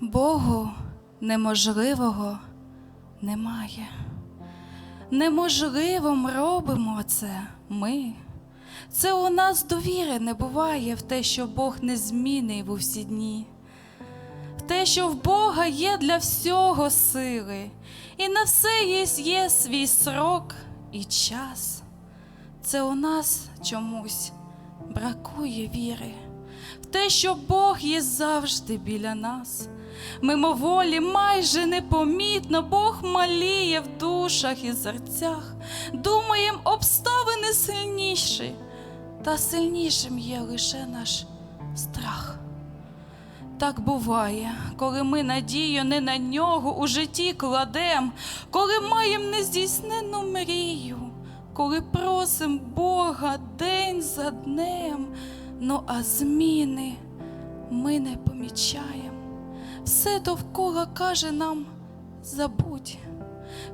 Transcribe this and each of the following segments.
Богу неможливого немає. Неможливим робимо це ми. Це у нас довіри не буває в те, що Бог незмінний в усі дні, в те, що в Бога є для всього сили, і на все є, є свій срок і час. Це у нас чомусь бракує віри в те, що Бог є завжди біля нас. Мимоволі, майже непомітно Бог маліє в душах і серцях. Думаєм, обставини сильніші, та сильнішим є лише наш страх. Так буває, коли ми надію не на нього у житті кладем, коли маєм нездійснену мрію, коли просим Бога день за днем, ну а зміни ми не помічаємо. Все довкола каже нам забудь.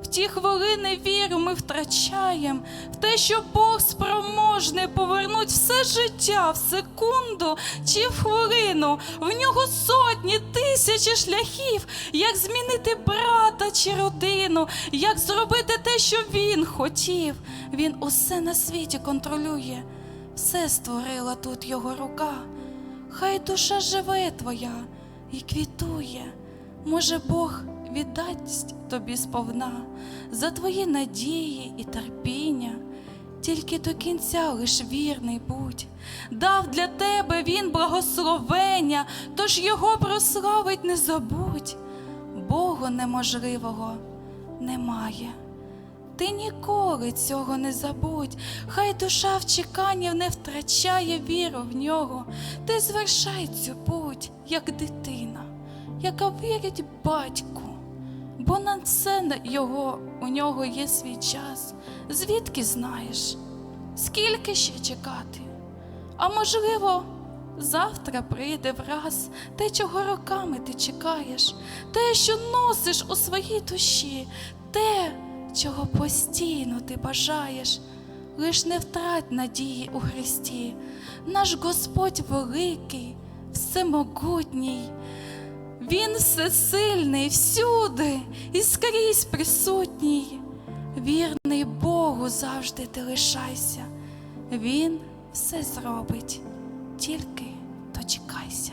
В ті хвилини віру ми втрачаємо в те, що Бог спроможний повернуть все життя в секунду чи в хвилину. В нього сотні тисячі шляхів, як змінити брата чи родину, як зробити те, що він хотів. Він усе на світі контролює, все створила тут його рука. Хай душа живе твоя і квітує. Може, Бог віддасть тобі сповна за твої надії і терпіння. Тільки до кінця лиш вірний будь, дав для тебе він благословення, тож його прославить не забудь. Богу неможливого немає. Ти ніколи цього не забудь, хай душа в чеканні не втрачає віру в нього. Ти звершай цю путь, як дитина, яка вірить батьку, бо на це його, у нього є свій час. Звідки знаєш, скільки ще чекати? А можливо, завтра прийде враз те, чого роками ти чекаєш, те, що носиш у своїй душі, те, чого постійно ти бажаєш, лиш не втрать надії у Христі. Наш Господь великий, всемогутній, Він всесильний всюди і скрізь присутній. Вірний Богу завжди ти лишайся. Він все зробить, тільки дочекайся.